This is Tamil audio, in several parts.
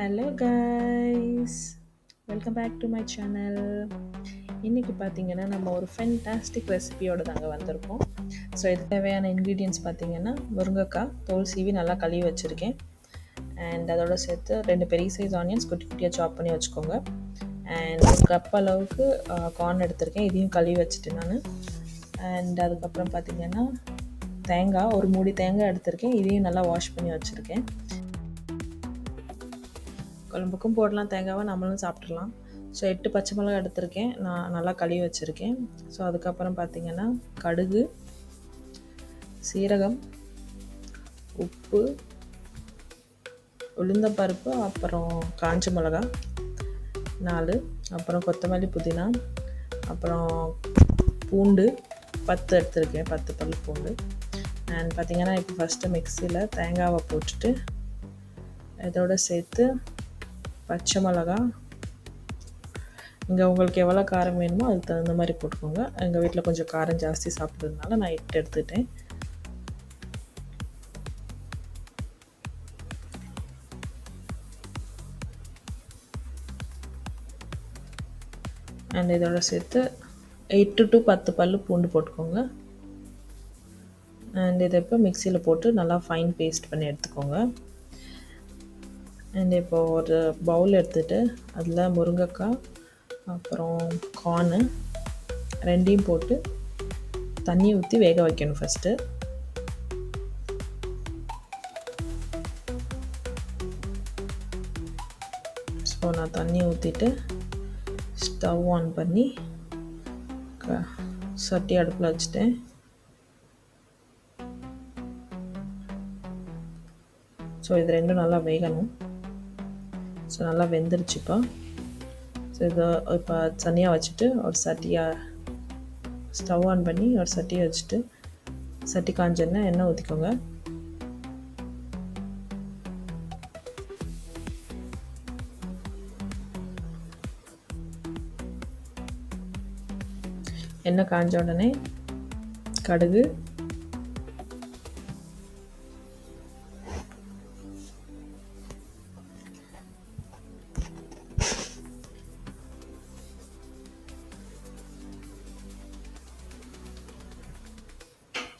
Hello guys welcome back to my channel இன்றைக்கி பார்த்தீங்கன்னா நம்ம ஒரு ஃபென்டாஸ்டிக் ரெசிபியோடு தாங்க வந்திருக்கோம். ஸோ இது தேவையான இன்க்ரீடியன்ஸ் பார்த்தீங்கன்னா முருங்கைக்காய் தோல் சீவி நல்லா கழுவி வச்சுருக்கேன். அண்ட் அதோட சேர்த்து ரெண்டு பெரிய சைஸ் ஆனியன்ஸ் குட்டி குட்டியாக சாப் பண்ணி வச்சுக்கோங்க. அண்ட் ஒரு கப் அளவுக்கு கார்ன் எடுத்திருக்கேன். இதையும் கழுவி வச்சுட்டு நான். அண்ட் அதுக்கப்புறம் பார்த்தீங்கன்னா தேங்காய் ஒரு மூடி தேங்காய் எடுத்திருக்கேன். இதையும் நல்லா வாஷ் பண்ணி வச்சுருக்கேன். குழம்புக்கும் போடலாம் தேங்காவை நம்மளும் சாப்பிட்றலாம் ஸோ எட்டு பச்சை மிளகா எடுத்திருக்கேன். நான் நல்லா கழுவி வச்சுருக்கேன். ஸோ அதுக்கப்புறம் பார்த்திங்கன்னா கடுகு சீரகம் உப்பு உளுந்தம்பருப்பு அப்புறம் காஞ்ச மிளகா நாலு அப்புறம் கொத்தமல்லி புதினா அப்புறம் பூண்டு பத்து எடுத்திருக்கேன் பத்து பல் பூண்டு. அண்ட் பார்த்திங்கன்னா இப்போ ஃபஸ்ட்டு மிக்சியில் தேங்காவை போட்டுட்டு இதோட சேர்த்து பச்சை மிளகா. இங்கே உங்களுக்கு எவ்வளோ காரம் வேணுமோ அதுக்கு தகுந்த மாதிரி போட்டுக்கோங்க. எங்கள் வீட்டில் கொஞ்சம் காரம் ஜாஸ்தி சாப்பிட்றதுனால நான் எட்டு எடுத்துக்கிட்டேன் அண்ட் இதோட சேர்த்து எட்டு டு பத்து பல் பூண்டு போட்டுக்கோங்க. அண்ட் இதை இப்போ மிக்சியில் போட்டு நல்லா ஃபைன் பேஸ்ட் பண்ணி எடுத்துக்கோங்க. அண்ட் இப்போ ஒரு பவுல் எடுத்துகிட்டு அதில் முருங்கைக்காய் அப்புறம் கார்னு ரெண்டையும் போட்டு தண்ணி ஊற்றி வேக வைக்கணும் ஃபஸ்ட்டு ஸோ நான் தண்ணி ஊற்றிட்டு ஸ்டவ் ஆன் பண்ணி க சட்டி அடுப்பில் வச்சுட்டேன். ஸோ இது ரெண்டும் நல்லா வேகணும். ஸோ நல்லா வெந்துருச்சு இப்போ. ஸோ இதை இப்போ தனியாக வச்சுட்டு ஒரு சட்டியாக ஸ்டவ் ஆன் பண்ணி ஒரு சட்டியை வச்சுட்டு சட்டி காஞ்ச எண்ணெய் எண்ணெய் ஊற்றிக்கோங்க எண்ணெய் காஞ்ச உடனே கடுகு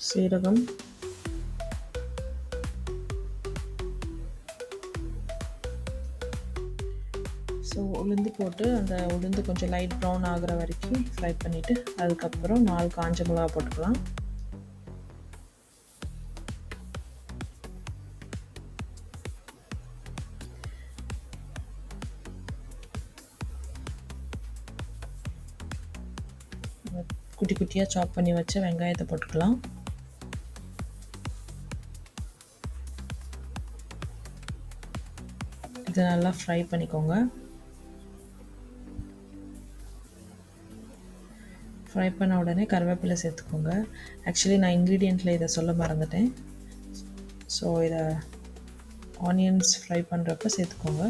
சீரகம். ஸோ உளுந்து போட்டு அந்த உளுந்து கொஞ்சம் லைட் ப்ரௌன் ஆகிற வரைக்கும் ஃப்ரை பண்ணிவிட்டு அதுக்கப்புறம் நாலு காஞ்ச மிளகா போட்டுக்கலாம். குட்டி குட்டியாக சாப் பண்ணி வச்ச வெங்காயத்தை போட்டுக்கலாம். இதை நல்லா ஃப்ரை பண்ணிக்கோங்க. ஃப்ரை பண்ண உடனே கருவேப்பிலை சேர்த்துக்கோங்க. ஆக்சுவலி நான் இன்க்ரீடியண்ட்டில் இதை சொல்ல மறந்துட்டேன். ஸோ இதை ஆனியன்ஸ் ஃப்ரை பண்ணுறப்ப சேர்த்துக்கோங்க.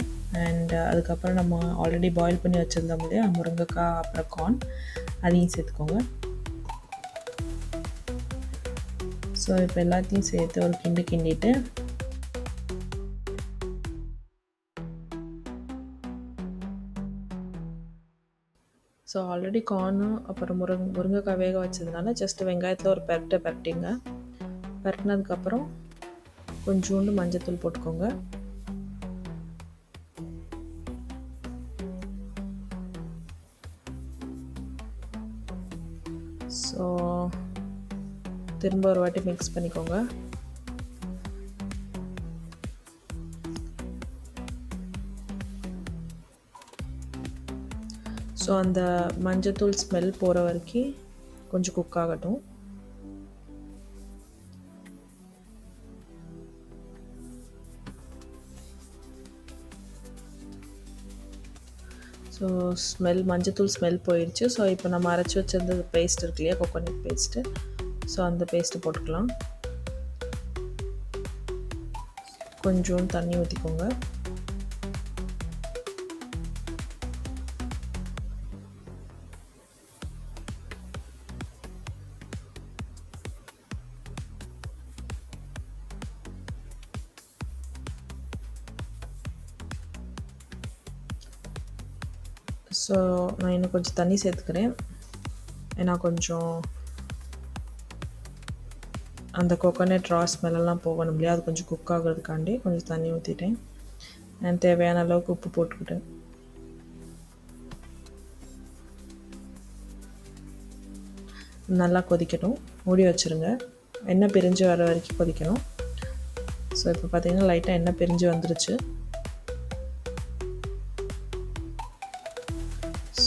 அண்ட் uh, அதுக்கப்புறம் நம்ம ஆல்ரெடி பாயில் பண்ணி வச்சுருந்தோம் இல்லையா முருங்கைக்காய் அப்புறம் கார்ன் அதையும் சேர்த்துக்கோங்க. ஸோ இப்போ எல்லாத்தையும் சேர்த்து ஒரு கிண்டு கிண்டிட்டு ஸோ ஆல்ரெடி கார்னும் அப்புறம் முருங் முருங்கைக்காய் வேக வச்சதுனால ஜஸ்ட் வெங்காயத்தில் ஒரு பெரட்டை பரட்டிங்க பரட்டினதுக்கப்புறம் கொஞ்சோண்டு மஞ்சத்தூள் போட்டுக்கோங்க. ஸோ திரும்ப ஒரு வாட்டி மிக்ஸ் பண்ணிக்கோங்க. ஸோ அந்த மஞ்சத்தூள் ஸ்மெல் போகிற வரைக்கும் கொஞ்சம் குக் ஆகட்டும். ஸோ ஸ்மெல் மஞ்சத்தூள் ஸ்மெல் போயிடுச்சு ஸோ இப்போ நம்ம அரைச்சி வச்சிருந்த பேஸ்ட் இருக்கு இல்லையா கோகோனட் பேஸ்ட்டு ஸோ அந்த பேஸ்ட்டு போட்டுக்கலாம். கொஞ்சம் தண்ணி ஊற்றிக்கோங்க ஸோ நான் இன்னும் கொஞ்சம் தண்ணி சேர்த்துக்கிறேன். ஏன்னா கொஞ்சம் அந்த கோகோனட் ரா ஸ்மெல்லாம் போகணும் இல்லையா? அது கொஞ்சம் குக் ஆகிறதுக்காண்டி கொஞ்சம் தண்ணி ஊற்றிட்டேன் நான் தேவையான அளவுக்கு உப்பு போட்டுக்கிட்டேன். நல்லா கொதிக்கட்டும். மூடி வச்சுருங்க. எண்ணெய் பிரிஞ்சு வர வரைக்கும் கொதிக்கணும். ஸோ இப்போ பார்த்திங்கன்னா லைட்டாக எண்ணெய் பிரிஞ்சு வந்துருச்சு.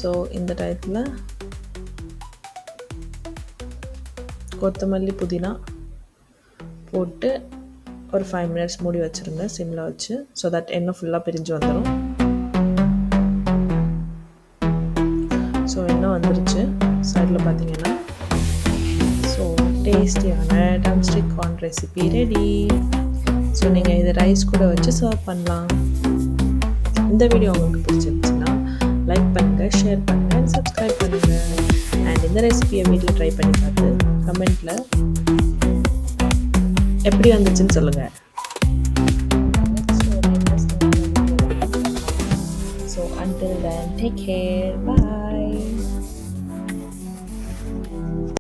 ஸோ இந்த டயத்தில் கொத்தமல்லி புதினா போட்டு ஒரு ஃபைவ் மினிட்ஸ் மூடி வச்சுருங்க. சிம்மில் வச்சு ஸோ தட் எண்ணெய் ஃபுல்லாக பிரிஞ்சு வந்துடும் ஸோ எண்ணெய் வந்துருச்சு. சைடில் பார்த்தீங்கன்னா ஸோ டேஸ்டியான domestic corn recipe ready so நீங்கள் இதை ரைஸ் கூட வச்சு சர்வ் பண்ணலாம். இந்த வீடியோ உங்களுக்கு பிடிச்சிருந்துச்சுன்னா லைக் பண்ணுங்கள் ஷேர் பண்ணுங்கள் சப்ஸ்கிரைப் பண்ணுங்கள் அண்ட் இந்த ரெசிபியை வீட்டில் ட்ரை பண்ணி பார்த்து கமெண்ட்டில் எப்படி வந்துச்சுன்னு சொல்லுங்கள் so until then take care. Bye.